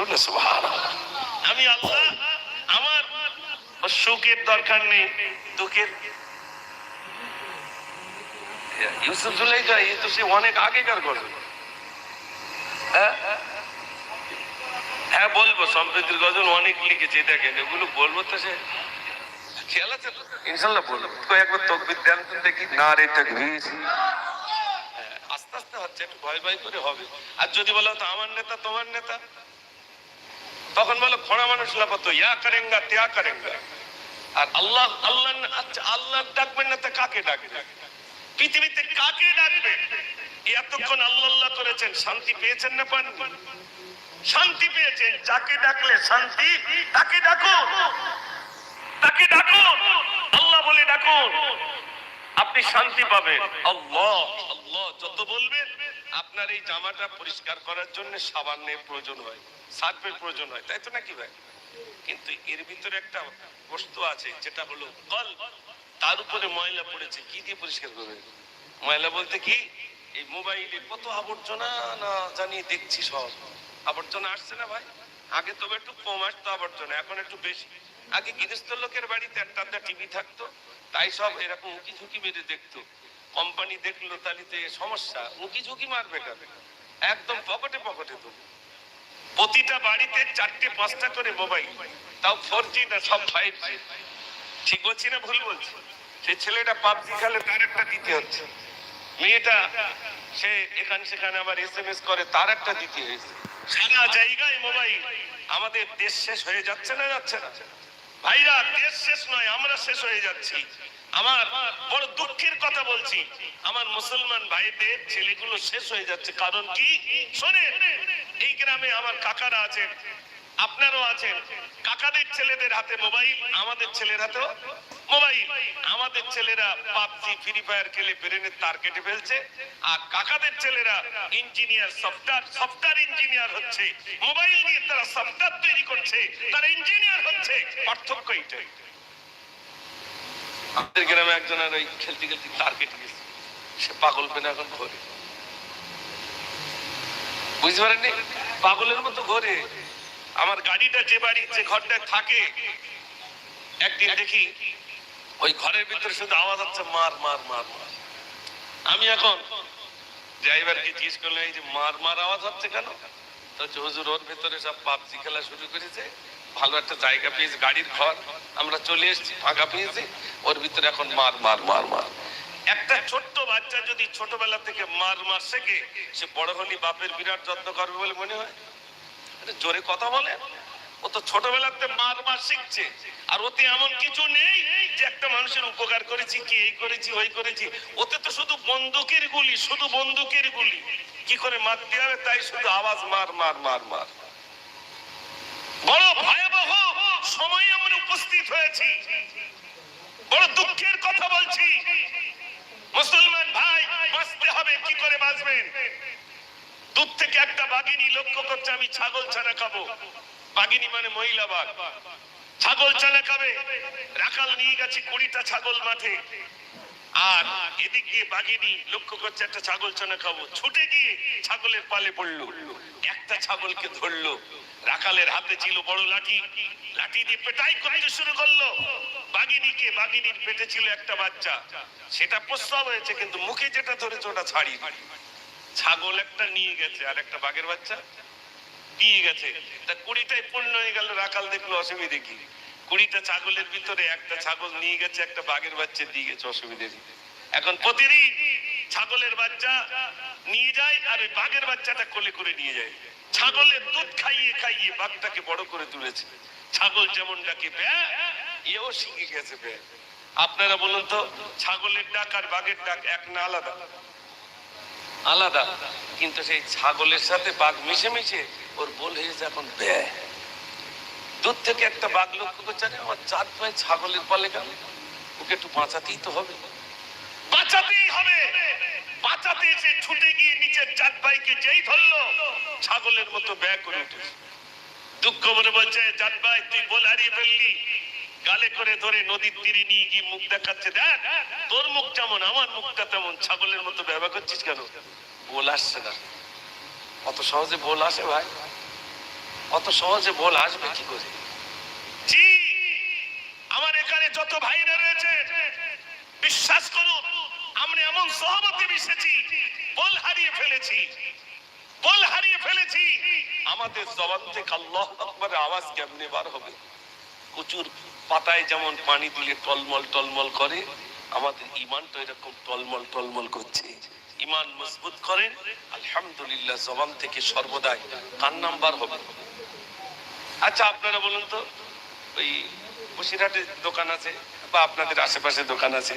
বলুন আমি আল্লাহ আমার সুখের দরকার নেই দুঃখের। ইউসুফ জুলাইকা এ তো সে অনেক আগেকার গল্প। হ্যাঁ? হ্যাঁ বলব সম্প্রীতির গজল অনেক লিখেছে এগুলো বলব তো সে। খেয়াল আছে? ইনশাল্লাহ বলব। তো একবার তকবির দেন তো দেখি। না রে তকবির। হ্যাঁ, আস্তে আস্তে হচ্ছে একটু ভয় ভয় করে হবে। আর যদি বলো তো আমার নেতা তোমার নেতা? তখন বলো খোঁড়া মানুষ লাপাতো ইয়া করেঙ্গা, ত্যা করেঙ্গা। আর আল্লাহ আল্লাহ আচ্ছা আল্লাহ ডাকবেন না তা কাকে ডাকবেন? পৃথিবীতে কাকে ডাকবেন? এতক্ষণ আল্লাহ আল্লাহ করেছেন, শান্তি পেয়েছেন না পান শান্তি পেয়েছেন, যাকে ডাকলে শান্তি, তাকে ডাকুন। তাকে ডাকুন। আল্লাহ বলে ডাকুন। আপনি শান্তি পাবেন। আল্লাহ আল্লাহ যত বলবেন, আপনার এই জামাটা পরিষ্কার করার জন্য সাবানের প্রয়োজন হয়। সার্ফের প্রয়োজন হয়, তাই তো নাকি ভাই? কিন্তু এর ভিতরে একটা বস্তু আছে, যেটা হলো কল। তার উপরে ময়লা পড়েছে, কি দিয়ে পরিষ্কার করবে? ময়লা বলতে কি? এই মোবাইলে কত আবর্জনা না জানি দেখছি সব। আবর্জনা আসছে না ভাই? আগে তবে একটু কম আসতো আবর্জনা, এখন একটু বেশি। আগে গৃহস্থ লোকের বাড়িতে একটা আধটা টিভি থাকতো, তাই সব এরকম উঁকি ঝুঁকি মেরে দেখতো। কোম্পানি দেখল তালিতে সমস্যা উঁকি ঝুঁকি মারবে কেন? একদম পকেটে পকেটে তো। প্রতিটা বাড়িতে চারটে, পাঁচটা করে মোবাইল। তাও ফোর জি না, সব ফাইভ জি ঠিক বলছি না ভুল বলছি? সেই ছেলেটা পাবজি খেলে তার একটা দিতে হচ্ছে। মেয়েটা, সে এখানে সেখানে আবার এস এম এস করে, তার একটা দিতে হয়েছে। সারা জায়গায় মোবাইল। আমাদের দেশ শেষ হয়ে যাচ্ছে না যাচ্ছে না? ভাইরা, দেশ শেষ নয়, আমরা শেষ হয়ে যাচ্ছি। আমার বড় দুঃখের কথা বলছি। আমার মুসলমান ভাইদের ছেলেগুলো শেষ হয়ে যাচ্ছে। কারণ কি? শোনেন এই গ্রামে আমার কাকারা আছেন, আপনারও আছেন। কাকাদের ছেলেদের হাতে মোবাইল, আমাদের ছেলের হাতেও মোবাইল। আমাদের ছেলেরা পাবজি, ফ্রি ফায়ার খেলে ব্রেনের তার কেটে ফেলছে। আর কাকাদের ছেলেরা ইঞ্জিনিয়ার, সফটওয়্যার সফটওয়্যার ইঞ্জিনিয়ার হচ্ছে। মোবাইল নিয়ে তারা সফটওয়্যার তৈরি করছে, তারা ইঞ্জিনিয়ার হচ্ছে। পার্থক্য এইটাই। আমাদের গ্রামে একজনের ওই খেলতে খেলতে তার কেটে গেছে। সে পাগল পেনে এখন ঘরে বুঝতে পারেননি? পাগলের মতো ঘরে। আমার গাড়িটা যে বাড়ি, যে ঘরটায় থাকে, একদিন দেখি ওই ঘরের ভিতরে শুধু আওয়াজ হচ্ছে মার মার মার মার। আমি এখন ড্রাইভারকে জিজ্ঞেস করলাম, এই যে মার মার আওয়াজ হচ্ছে কেন? তো হুজুর, ওর ভেতরে সব পাবজি খেলা শুরু করেছে। ভালো একটা জায়গা পেয়েছে, গাড়ির ঘর। আমরা চলে এসেছি, ফাঁকা পেয়েছি। ওর ভিতরে এখন মার মার মার মার। একটা ছোট্ট বাচ্চা যদি ছোটবেলা থেকে মার মার শেখে, সে বড় হলে বাপের বিরাট যত্ন করবে বলে মনে হয়। জোরে কথা বলে। ও তো ছোটবেলাতে মার মার শিখছে। আর ওতে এমন কিছু নেই যে একটা মানুষের উপকার করেছি, কি এই করেছি, ওই করেছি। ওতে তো শুধু বন্দুকের গুলি, শুধু বন্দুকের গুলি। কি করে মারতে হবে? তাই শুধু আওয়াজ মার মার মার মার। বড় ভয়াবহ সময় আমরা উপস্থিত হয়েছি। বড় দুঃখের কথা বলছি। মুসলমান ভাই, বাঁচতে হবে, কি করে বাঁচবেন? দূর থেকে একটা বাঘিনী লক্ষ্য করছে, আমি ছাগল ছানা খাব। বাঘিনী মানে মহিলা বাঘ। ছাগল ছানা খাবে। রাখাল নিয়ে গেছে কুড়িটা ছাগল মাঠে। আর এদিক দিয়ে বাঘিনী লক্ষ্য করছে, একটা ছাগল ছানা খাব। ছুটে গিয়ে ছাগলের পালে পড়ল। একটা ছাগলকে ধরলো। রাখালের হাতে ছিল বড় লাঠি। লাঠি দিয়ে পেটাই করতে শুরু করল। বাঘিনীকে, বাঘিনীর পেটে ছিল একটা বাচ্চা। সেটা প্রস্রাব হয়েছে, কিন্তু মুখে যেটা ধরেছে ওটা ছাড়ি ছাগল একটা নিয়ে গেছে, আর একটা বাঘের বাচ্চা নিয়ে গেছে। তা কুড়িটাই পূর্ণ হয়ে গেল, রাখাল দেখল অসুবিধে কি? কুড়িটা ছাগলের ভিতরে একটা ছাগল নিয়ে গেছে, একটা বাঘের বাচ্চা দিয়ে গেছে, অসুবিধে এখন প্রতিদিন ছাগলের বাচ্চা নিয়ে যায় আর ওই বাঘের বাচ্চাটা কোলে করে নিয়ে যায়। ছাগলের দুধ খাইয়ে খাইয়ে বাঘটাকে বড় করে তুলেছে। ছাগল যেমন ডাকে, ব্যা! এও শিখে গেছে ব্যা! আপনারা বলুন তো, ছাগলের ডাক আর বাঘের ডাক এক না আলাদা? আলাদা। কিন্তু সেই ছাগলের সাথে বাঘ মিশে মিশে ওর বল হয়েছে এখন ব্যয় দূর থেকে একটা বাঘ লক্ষ্য করছে আমার চার পায়ে ছাগলের পালে গেল ওকে একটু বাঁচাতেই তো হবে। বাঁচাতেই হবে। বাঁচাতে এসে ছুটে গিয়ে নিচের চার ভাইকে যেই ধরলো, ছাগলের মতো ব্যয় করে উঠেছে। দুঃখ মনে বলছে চার ভাই, তুই বল হারিয়ে ফেললি। গালে করে ধরে নদীর তীরে নিয়ে গিয়ে মুখ দেখাচ্ছে, দেখ, তোর মুখ যেমন, আমার মুখটা তেমন। ছাগলের মতো ব্যবহার করছিস কেন? বল আসছে না। অত সহজে বল আসে ভাই। অত সহজে বল আসবে কি করে? জি আমার এখানে যত ভাইরা রয়েছে বিশ্বাস করুন আমরা এমন সহমতে মিশেছি বল হারিয়ে ফেলেছি বল হারিয়ে ফেলেছি। আমাদের জবান থেকে আল্লাহ আকবরের আওয়াজ কেমনে বার হবে? কচুর পাতায় যেমন পানি দিলে টলমল টলমল করে আমাদের ইমানটা এরকম টলমল টলমল করছে। ইমান মজবুত করেন আলহামদুলিল্লাহ জবান থেকে সর্বদাই কার নাম্বার হবে? আচ্ছা আপনারা বলুন তো, ওই বসিরহাটের দোকান আছে বা আপনাদের আশেপাশে দোকান আছে?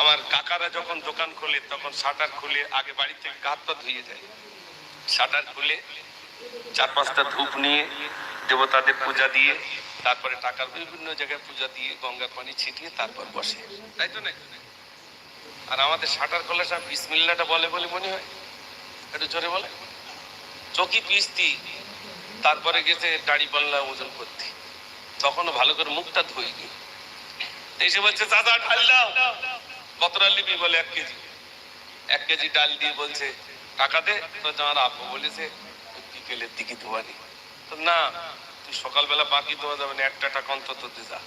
আমার কাকারা যখন দোকান খোলে, তখন শাটার খুলে, আগে বাড়ি থেকে হাত পা ধুয়ে যায়। শাটার খুলে, চার পাঁচটা ধূপ নিয়ে দেবতাদের পূজা দিয়ে, তারপরে টাকার বিভিন্ন জায়গায় পূজা দিয়ে গঙ্গার পানি ছিটিয়ে তারপর বসে। তাই তো নাকি? আর আমাদের শাটার খোলা সময় বিসমিল্লাটা বলে বলে মনে হয়? একটু জোরে বলে চকি পিস্তি। তারপরে গেছে দাড়ি পাল্লা ওজন করতে। তখনও ভালো করে মুখটা ধুইনি। এসে বলছে, চাচা, ডাল দাও। কতটা লিবি বলে, এক কেজি। এক কেজি ডাল দিয়ে বলছে, টাকা দে। তো আমার আব্বু বলেছে, বিকেলের দিকে ধোয়ানি তো, না, তুই সকালবেলা বাকি দেওয়া যাবে না, একটা টাকা অন্তত দে যা।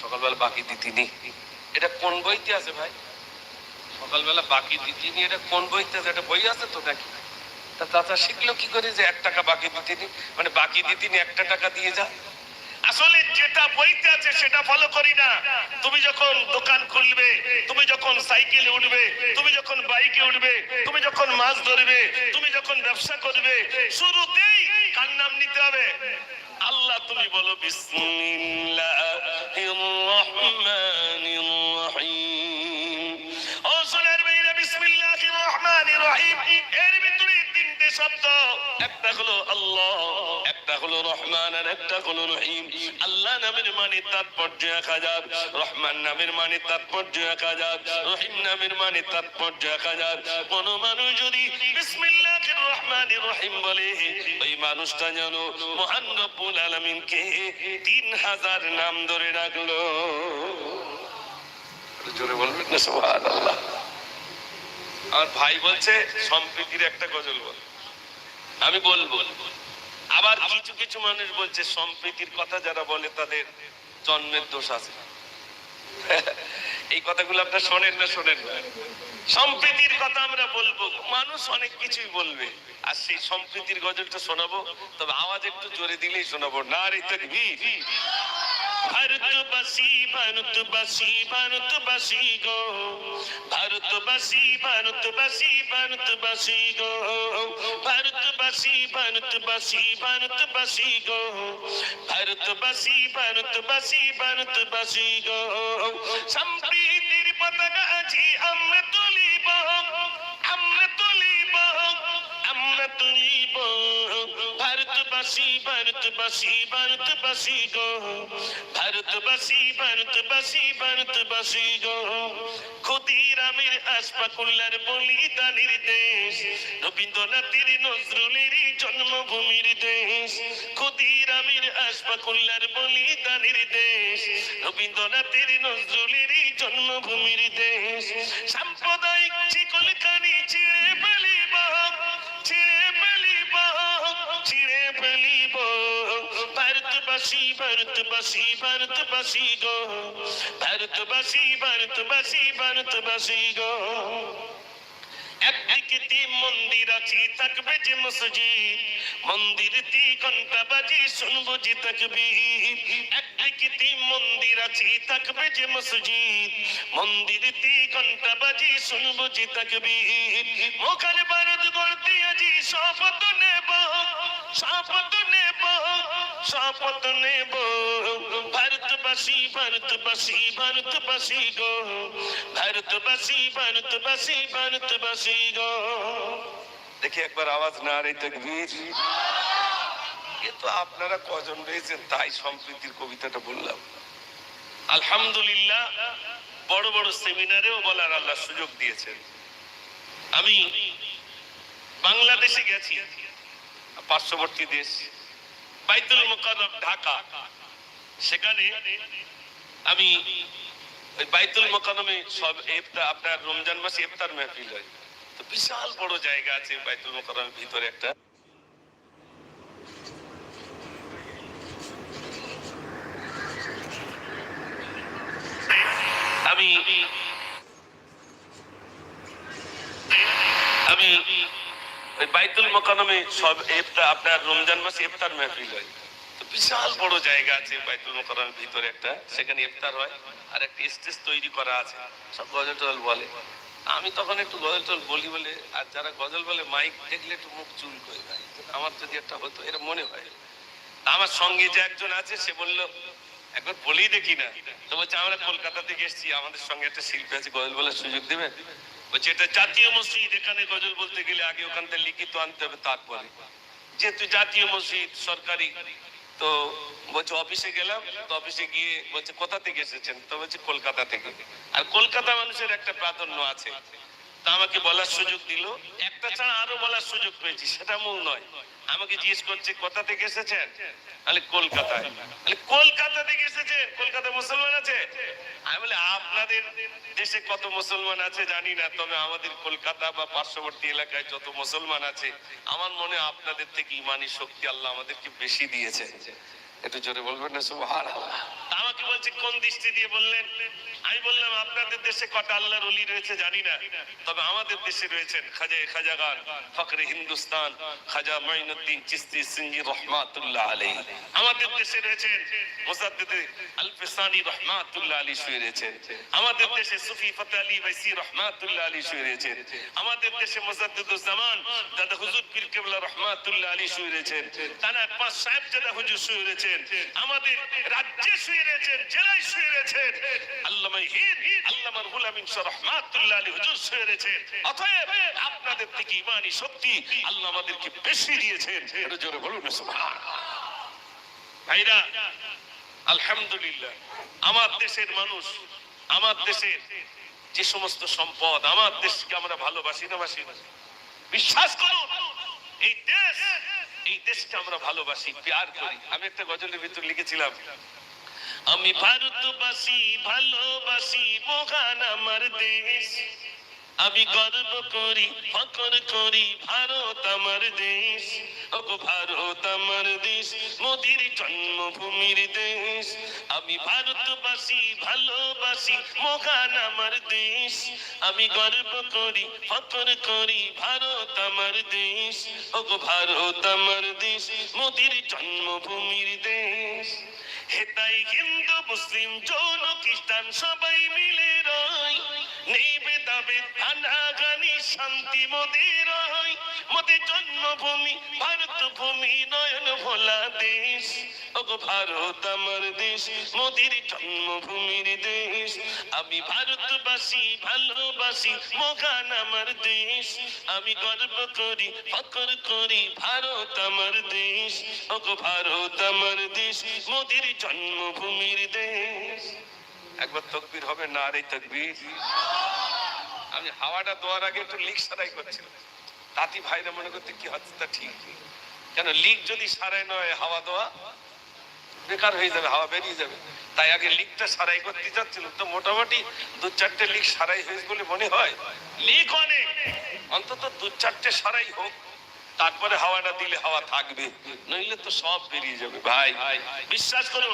সকালবেলা বাকি দিতি নি। এটা কোন বইতে আছে ভাই? সকালবেলা বাকি দিতিনি এটা কোন বইতে আছে? এটা বই আছে তো নাকি? তা চাচা শিখলো কি করে যে এক টাকা বাকি দিতিনি মানে বাকি দিতিনি একটা টাকা দিয়ে যা আসলে যেটা বইতে আছে সেটা ফলো করি না। তুমি যখন দোকান খুলবে তুমি যখন সাইকেলে উঠবে তুমি যখন বাইকে উঠবে তুমি যখন মাছ ধরবে তুমি যখন ব্যবসা করবে শুরুতেই কার নাম নিতে হবে? আল্লাহ তুমি বলো বিসমিল্লাহির রহমানির শব্দ। একটা হলো আল্লাহ, একটা হলো রহমান, আর একটা হলো রহিম। আল্লাহ নামের মানে তাৎপর্য এক হাজার, রহমান নামের মানে তাৎপর্য এক হাজার, রহিম নামের মানে তাৎপর্য এক হাজার। কোন মানুষ যদি রহিম বলে, ওই মানুষটা যেন মহান রব্বুল তিন হাজার নাম ধরে রাখল জোরে বলবেন না? আমার ভাই বলছে, সম্প্রীতির একটা গজল বল। আমি বলব আবার কিছু কিছু মানুষ বলছে সম্প্রীতির কথা যারা বলে তাদের জন্মের দোষ আছে। এই কথাগুলো আপনার শোনেন না শোনেন না। সম্প্রীতির কথা আমরা বলব মানুষ অনেক কিছুই বলবে। আর সেই সম্প্রীতির গজলটা শোনাবো তবে আওয়াজ একটু জোরে দিলেই শোনাবো না রে তাকবীর। ভারতবাসী ভারতবাসী ভারতবাসী গো। ভারতবাসী ভারতবাসী ভারতবাসী গো। ভারতবাসী ভারতবাসী ভারতবাসী গো। ভারতবাসী ভারতবাসী ভারতবাসী গো। সম্প্রীতির পতাকা আজি আমরা ভারতবাসী ভারতবাসী ভারতবাসী গো ভারতবাসী ভারতবাসী ভারতবাসী গো ক্ষুদিরামের আসপাকুল্লার বলিদানির দেশ রবীন্দ্রনাথের নজরুলের জন্মভূমির দেশ ক্ষুদিরামের আসপাকুল্লার বলিদানির দেশ রবীন্দ্রনাথের নজরুলের জন্মভূমির দেশ সাম্প্রদায়িক ভারতবাসী ভারতবাসী ভারতবাসী গো ভারতবাসী ভারতবাসী ভারতবাসী গো একদিকে তি মন্দির আছে থাকবে যে মসজিদ মন্দির তি ঘণ্টা বাজে শুনব যে তাকবীর একদিকে মন্দির আছে থাকবে যে মসজিদ মন্দির তি ঘণ্টা বাজে শুনব যে তাকবীর মোখানে বারদ গড়তে আজি শপথ নেব শপথ শপথ নেব ভারতবাসী ভারতবাসী ভারতবাসী গো ভারতবাসী ভারতবাসী ভারতবাসী গো দেখি একবার আওয়াজ না রে তকবীর এ তো আপনারা কজন রয়েছেন তাই সম্প্রীতির কবিতাটা বললাম আলহামদুলিল্লাহ বড় বড় সেমিনারেও বলার আল্লাহ সুযোগ দিয়েছেন। আমি বাংলাদেশে গেছি। পার্শ্ববর্তী দেশ। বাইতুল মোকাররম ঢাকা। সেখানে আমি ওই বাইতুল মোকারমে সব ইফতার আপনার রমজান মাসে ইফতার মাহফিল হয়। তো বিশাল বড় জায়গা আছে বাইতুল মোকাররমের ভিতরে একটা ওই বাইতুল মকানমে সব ইফতার, আপনার রমজান মাসে ইফতার মেহফিল হয়। তো বিশাল বড় জায়গা আছে বাইতুল মকানমের ভিতরে একটা, সেখানে ইফতার হয় আর একটা স্টেজ তৈরি করা আছে। সব গজল বলে। আমি তখন একটু গজল টজল বলি বলে, আর যারা গজল বলে, মাইক দেখলে একটু মুখ চুল করে ভাই আমার যদি একটা হতো এরা মনে হয়। আমার সঙ্গে যে একজন আছে, সে বলল, একবার বলেই দেখি না। তো বলছে, আমরা কলকাতা থেকে এসেছি, আমাদের সঙ্গে একটা শিল্পী আছে, গজল বলার সুযোগ দেবেন? বলছে, এটা জাতীয় মসজিদ, এখানে গজল বলতে গেলে আগে ওখান থেকে লিখিত আনতে হবে, তারপরে। যেহেতু জাতীয় মসজিদ, সরকারি, তো বলছে, অফিসে গেলাম। তো অফিসে গিয়ে বলছে, কোথা থেকে এসেছেন? তো বলছে, কলকাতা থেকে। আর কলকাতা মানুষের একটা প্রাধান্য আছে। আমাকে বলার সুযোগ দিল। একটা ছাড়া আরও বলার সুযোগ পেয়েছি, সেটা মূল নয়। আমাকে জিজ্ঞেস করছে, কোথা থেকে এসেছেন? তাহলে কলকাতায়। তাহলে কলকাতা থেকে কলকাতায় মুসলমান আছে? আমি বলে আপনাদের দেশে কত মুসলমান আছে জানি না, তবে আমাদের কলকাতা বা পার্শ্ববর্তী এলাকায় যত মুসলমান আছে, আমার মনে আপনাদের থেকে ইমানি শক্তি আল্লাহ আমাদেরকে বেশি দিয়েছে। একটু জোরে বলবেন না আমাকে বলছে, কোন দৃষ্টি দিয়ে বললেন? আমি বললাম, আপনাদের দেশে আল্লাহর রয়েছে জানি না। তবে আমাদের দেশে রয়েছেন খাজা খাজাগান ফকরে হিন্দুস্তান, খাজা চিস্তি রহমাতুল্লাহ আমাদের দেশে রয়েছেন রহমাতুল্লাহ আলী শুয়ে রয়েছেন। আমাদের দেশে সুফি ফতে আলী বাইসি রহমাতুল্লাহ আলী শুয়ে রয়েছেন। আমাদের দেশে দাদা হুজুর পীর কেবলা রহমাতুল্লাহ আলী শুয়ে রয়েছেন। তানার পাঁচ সাহেব জাদা হুজুর শুয়ে রয়েছেন আমাদের রাজ্যে শুয়ে রয়েছেন, জেলায় শুয়ে রয়েছেন। আল্লামা হিন্দ আল্লামা রুহুল আমিন রহমাতুল্লাহ আলী হুজুর শুয়ে রয়েছেন। অতএব আপনাদের থেকে ইমানি শক্তি আল্লাহ আমাদেরকে বেশি দিয়েছেন। এটা জোরে বলুন, সুবহানাল্লাহ। ভাইরা, আলহামদুলিল্লাহ, আমার দেশের মানুষ, আমার দেশের যে সমস্ত সম্পদ, আমার দেশকে আমরা ভালোবাসি না বাসি বিশ্বাস করুন, এই দেশ এই দেশকে আমরা ভালোবাসি, প্যার করি। আমি একটা গজলের ভিতর লিখেছিলাম, আমি ভারতবাসী, ভালোবাসি মহান আমার দেশ। আমি গর্ব করি ফকর করি, ভারত আমার দেশ। ওগো ভারত আমার দেশ মোদির জন্মভূমির দেশ। আমি ভারতবাসী, ভালোবাসি, মহান আমার দেশ। আমি গর্ব করি ফকর করি, ভারত আমার দেশ। ওগো ভারত আমার দেশ মোদির জন্মভূমির দেশ। হেতাই হিন্দু, মুসলিম জৈন খ্রিস্টান, সবাই মিলে রয়। নেই ভেদাভেদ আনাগানি শান্তি মোদের হয় মোদের জন্মভূমি ভারত নয়ন ভোলা দেশ। ওগো ভারত আমার দেশ, মোদের জন্মভূমির দেশ। আমি ভারতবাসী, ভালোবাসি মগান আমার দেশ। আমি গর্ব করি ফকর করি, ভারত আমার দেশ। ওগো ভারত আমার দেশ, মোদের জন্মভূমির দেশ। একবার তকবির হবে না আরে তকবির? আমি হাওয়াটা দেওয়ার আগে একটু লিক সারাই করছিলাম। তাঁতি ভাইরা মনে করতে কি হচ্ছে তা ঠিক কেন লিক যদি সারাই নয় হাওয়া দেওয়া বেকার হয়ে যাবে হাওয়া বেরিয়ে যাবে। তাই আগে লিকটা সারাই করতে যাচ্ছিল। তো মোটামুটি দু চারটে লিক সারাই হয়েছে বলে মনে হয়। লিক অনেক। অন্তত দু চারটে সারাই হোক। তারপরে হাওয়াটা দিলে হাওয়া থাকবে। নইলে তো সব বেরিয়ে যাবে। ভাই, বিশ্বাস করুন,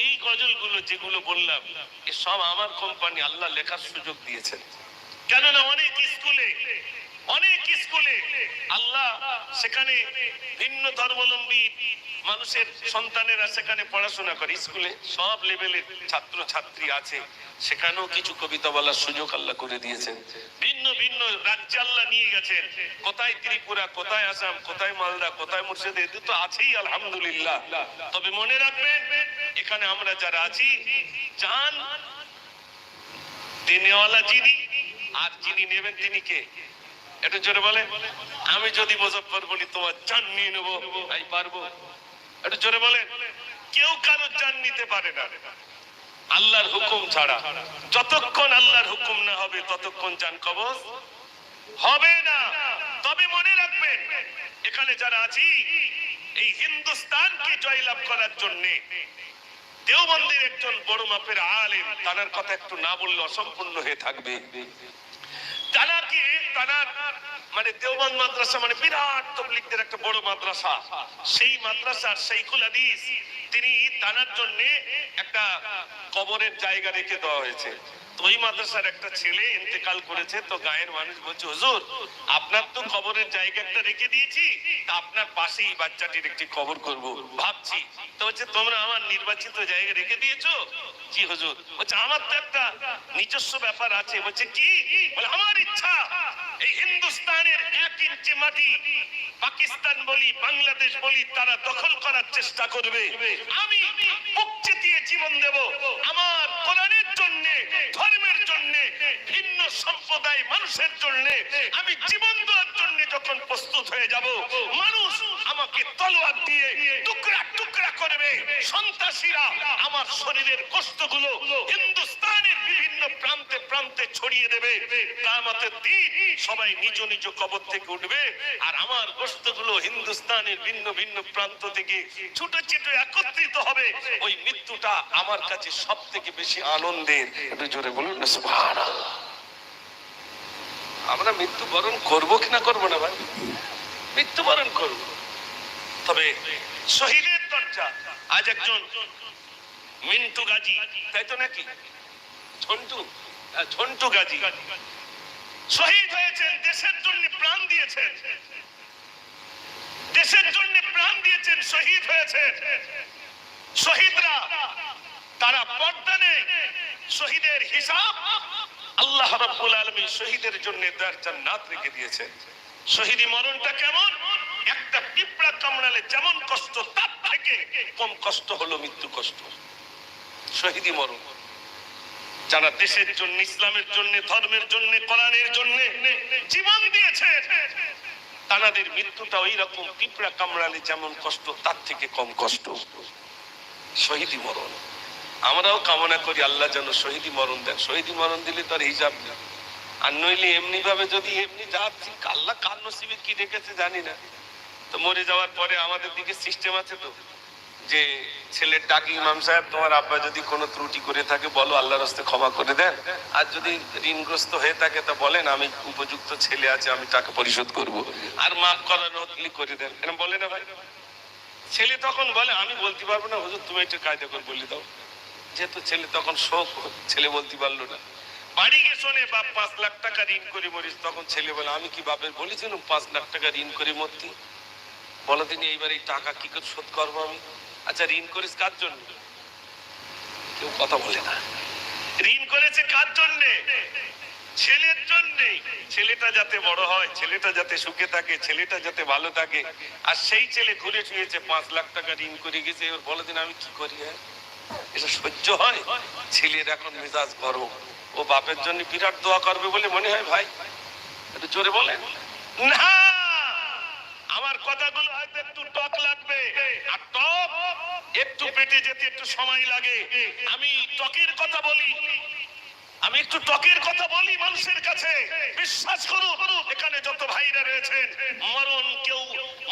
এই গজলগুলো যেগুলো বললাম, এ সব আমার কোম্পানি আল্লাহ লেখার সুযোগ দিয়েছেন। কেননা অনেক স্কুলে অনেক স্কুলে আল্লাহ সেখানে ভিন্ন ধর্মাবলম্বী মানুষের সন্তানেরা সেখানে পড়াশোনা করে। স্কুলে সব লেভেলের ছাত্র ছাত্রী আছে। সেখানেও কিছু কবিতা বলার সুযোগ আল্লাহ করে দিয়েছেন। ভিন্ন ভিন্ন রাজ্যে আল্লাহ নিয়ে গেছেন। কোথায় ত্রিপুরা, কোথায় আসাম, কোথায় মালদা, কোথায় মুর্শিদা এদের তো আছেই আলহামদুলিল্লাহ। তবে মনে রাখবেন, এখানে আমরা যারা আছি চান দেনেওয়ালা যিনি, আর যিনি নেবেন তিনি কে? এটা জোরে বলে। আমি যদি মুজফর বলি তোমার জান নিয়ে নেব। আমি পারব। এটা জোরে বলে। কেউ কারও জান নিতে পারে না। আল্লাহর হুকুম ছাড়া। যতক্ষণ আল্লাহর হুকুম না হবে ততক্ষণ জান কবজ হবে না। তবে মনে রাখবেন এখানে যারা আছি এই হিন্দুস্তানকে জয়লাভ করার জন্যে দেওবন্দের একজন বড় মাপের আলেম তানার কথা একটু না বললে অসম্পূর্ণ হয়ে থাকবে। তারা মানে মাদ্রাসা মানে বিরাট তবলিগদের একটা বড় মাদ্রাসা। সেই মাদ্রাসার হাদিস, তিনি তানার জন্য একটা কবরের জায়গা রেখে দেওয়া হয়েছে। ওই মাদ্রাসার একটা ছেলে ইন্তেকাল করেছে, তো গায়ের মানুষ বলছে, হুজুর, আপনার তো কবরের জায়গা একটা রেখে দিয়েছি আপনার পাশেই বাচ্চাটির একটি কবর করব। ভাবছি। তো হচ্ছে তোমরা আমার নির্বাচিত জায়গা রেখে দিয়েছ? জি হুজুর। বলছে, আমার তো একটা নিজস্ব ব্যাপার আছে। বলছে, কি? বলে, আমার ইচ্ছা এই হিন্দুস্তানের এক ইঞ্চি মাটি, পাকিস্তান বলি, বাংলাদেশ বলি, তারা দখল করার চেষ্টা করবে। আমি চেতিয়ে জীবন দেব আমার কোরআনের জন্য, ধর্মের জন্য, ভিন্ন সম্প্রদায় মানুষের জন্য। আমি জীবন দেওয়ার জন্য যখন প্রস্তুত হয়ে যাব, মানুষ আমাকে তলোয়ার দিয়ে টুকরা টুকরা করবে। সন্ত্রাসীরা আমার শরীরের কষ্টগুলো হিন্দুস্তানের বিভিন্ন প্রান্তে প্রান্তে ছড়িয়ে দেবে। কামাতের দিন সবাই নিজ নিজ কবর থেকে উঠবে। আর আমার গোস্তগুলো হিন্দুস্তানের ভিন্ন ভিন্ন প্রান্ত থেকে ছোট ছোট একত্রিত হবে। ওই মৃত্যুটা আমার কাছে সব থেকে বেশি আনন্দের। জোরে বলুন না, সুবহানাল্লাহ। আমরা মৃত্যুবরণ করব কিনা করব না ভাই? মৃত্যুবরণ করব। তবে শহীদের দরজা। আজ একজন মিন্টু গাজী, তাই তো নাকি? ঝন্টু ঝন্টু গাজী। শহীদ হয়েছেন, দেশের জন্য প্রাণ দিয়েছেন। দেশের জন্য প্রাণ দিয়েছেন, শহীদ হয়েছেন। শহীদরা, তারা পর্দা নেই, শহীদের হিসাব আল্লাহ রাব্বুল আলামিন শহীদের জন্য তার জান্নাত রেখে দিয়েছে। শহীদি মরণটা কেমন? একটা পিঁপড়া কামড়ালে যেমন কষ্ট, তার থেকে কম কষ্ট হলো মৃত্যু কষ্ট। শহীদি মরণ। যারা দেশের জন্য, ইসলামের জন্য, ধর্মের জন্য, কোরআনের জন্য জীবন দিয়েছে তানাদের মৃত্যুটা ওই রকম পিঁপড়া কামড়ালে যেমন কষ্ট, তার থেকে কম কষ্ট। শহীদি মরণ। আমরাও কামনা করি আল্লাহ যেন শহীদি মরণ দেন। শহীদি মরণ দিলে তো আর হিসাব নেই। আর নইলে এমনি ভাবে যদি এমনি যাচ্ছি আল্লাহ কার নসিবে কি রেখেছে জানি না। তো মরে যাওয়ার পরে আমাদের দিকে সিস্টেম আছে তো। যে ছেলের ডাকি ইমাম সাহেব, তোমার আব্বা যদি কোনো ত্রুটি করে থাকে, বলো, আল্লাহর হস্তে ক্ষমা করে দেন। আর যদি ঋণগ্রস্ত হয়ে থাকে, তা বলেন, আমি উপযুক্ত ছেলে আছে, আমি টাকা পরিশোধ করব। আর মাফ করার হতলি করে দেন। এরকম বলে না ভাই? ছেলে তখন বলে, আমি বলতে পারব না, হুজুর, তুমি একটু কায়দা করে বলে দাও। যেহেতু ছেলে তখন শোক, ছেলে বলতে পারল না। বাড়ি গিয়ে শোনে, বাপ, পাঁচ লাখ টাকা ঋণ করে মরিস। তখন ছেলে বলে, আমি কি বাপের বলেছিলাম পাঁচ লাখ টাকা ঋণ করে মরতি। বলো তিনি, এইবার এই টাকা কি করে শোধ করব আমি? আচ্ছা ঋণ করিস কার জন্য? কেউ কথা বলে না। ঋণ করেছে কার ছেলের ছেলেটা যাতে বড় হয়, ছেলেটা যাতে সুখে থাকে, ছেলেটা যাতে ভালো থাকে। আর সেই ছেলে ঘুরে শুয়েছে পাঁচ লাখ টাকা ঋণ করে গেছে। এবার বলো দিন, আমি কি করি হ্যাঁ? এটা সহ্য হয়। ছেলের এখন মেজাজ গরম। ও বাপের জন্য বিরাট দোয়া করবে বলে মনে হয়, ভাই। একটু জোরে বলে না! কথাগুলো হয়তো একটু টক লাগবে। আর টক, একটু পেটে যেতে একটু সময় লাগে। আমি টকের কথা বলি। আমি একটু টকের কথা বলি মানুষের কাছে। বিশ্বাস করুন, এখানে যত ভাইরা রয়েছেন, মরণ কেউ,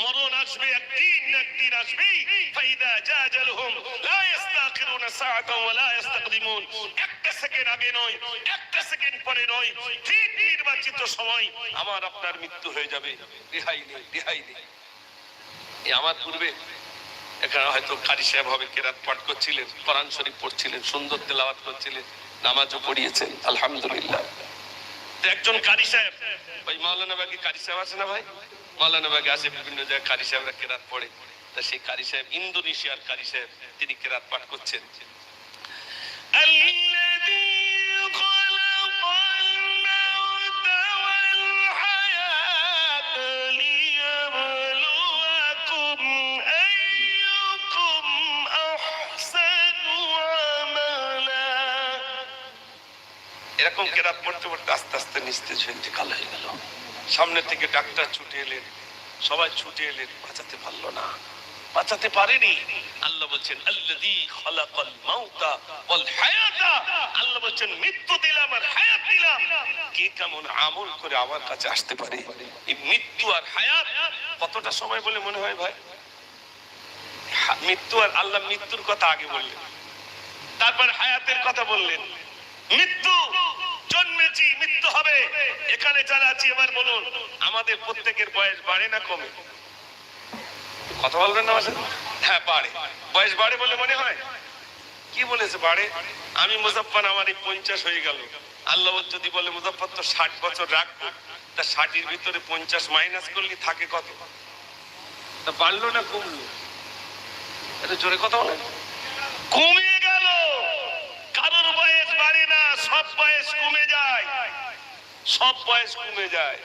মরণ আসবে একদিন একদিন আসবে ফাইদা লা ইস্তাকদিমুন। একটা সেকেন্ড আগে নয়, একটা সেকেন্ড পরে নয় ঠিক নির্বাচিত সময় আমার আপনার মৃত্যু হয়ে যাবে। রেহাই নেই রেহাই নেই। এই আমার পূর্বে, এখানে হয়তো কারি সাহেব হবে, কেরাত পাঠ করছিলেন, কোরআন শরীফ পড়ছিলেন, সুন্দর তেলাওয়াত করছিলেন। নামাজও পড়িয়েছেন আলহামদুলিল্লাহ। একজন কারি সাহেব। ভাই মাওলানা বাগে কারি সাহেব আছে না ভাই? মাওলানা বাগে আছে বিভিন্ন জায়গায় কারি সাহেবরা কেরাত পড়ে। তা সেই কারি সাহেব ইন্দোনেশিয়ার কারি সাহেব তিনি কেরাত পাঠ করছেন। আল্লাহ এরকম কেরাত পড়তে পড়তে আস্তে আস্তে নিস্তেজ হয়ে ইন্তেকাল হয়ে গেল। সামনে থেকে ডাক্তার ছুটে এলেন। সবাই ছুটে এলেন। বাঁচাতে পারল না। বাঁচাতে পারেনি। আল্লাহ বলছেন মাউতা হায়াতা। আল্লাহ বলছেন, মৃত্যু দিলাম আর হায়াত দিলাম। কে কেমন আমল করে আমার কাছে আসতে পারে? এই মৃত্যু আর হায়াত কতটা সময় বলে মনে হয় ভাই? মৃত্যু আর আল্লাহ মৃত্যুর কথা আগে বললেন। তারপর হায়াতের কথা বললেন। মৃত্যু জন্মেছি, মৃত্যু হবে। এখানে যারা আছি, এবার বলুন, আমাদের প্রত্যেকের বয়স বাড়ে না কমে? কথা বলবেন না হ্যাঁ বাড়ে। বয়স বাড়ে বলে মনে হয়? কি বলেছে বাড়ে? আমি মুজাফফর, আমার এই পঞ্চাশ হয়ে গেল। আল্লাহ যদি বলে মুজাফফর, তো ষাট বছর রাখব। তা ষাটের ভিতরে পঞ্চাশ মাইনাস করলে থাকে কত? তা বাড়লো না কমলো? এটা জোরে কথা বলে কমে গেল কারোর বয়স বাড়ে না সব বয়স কমে যায়। সব বয়স কমে যায়।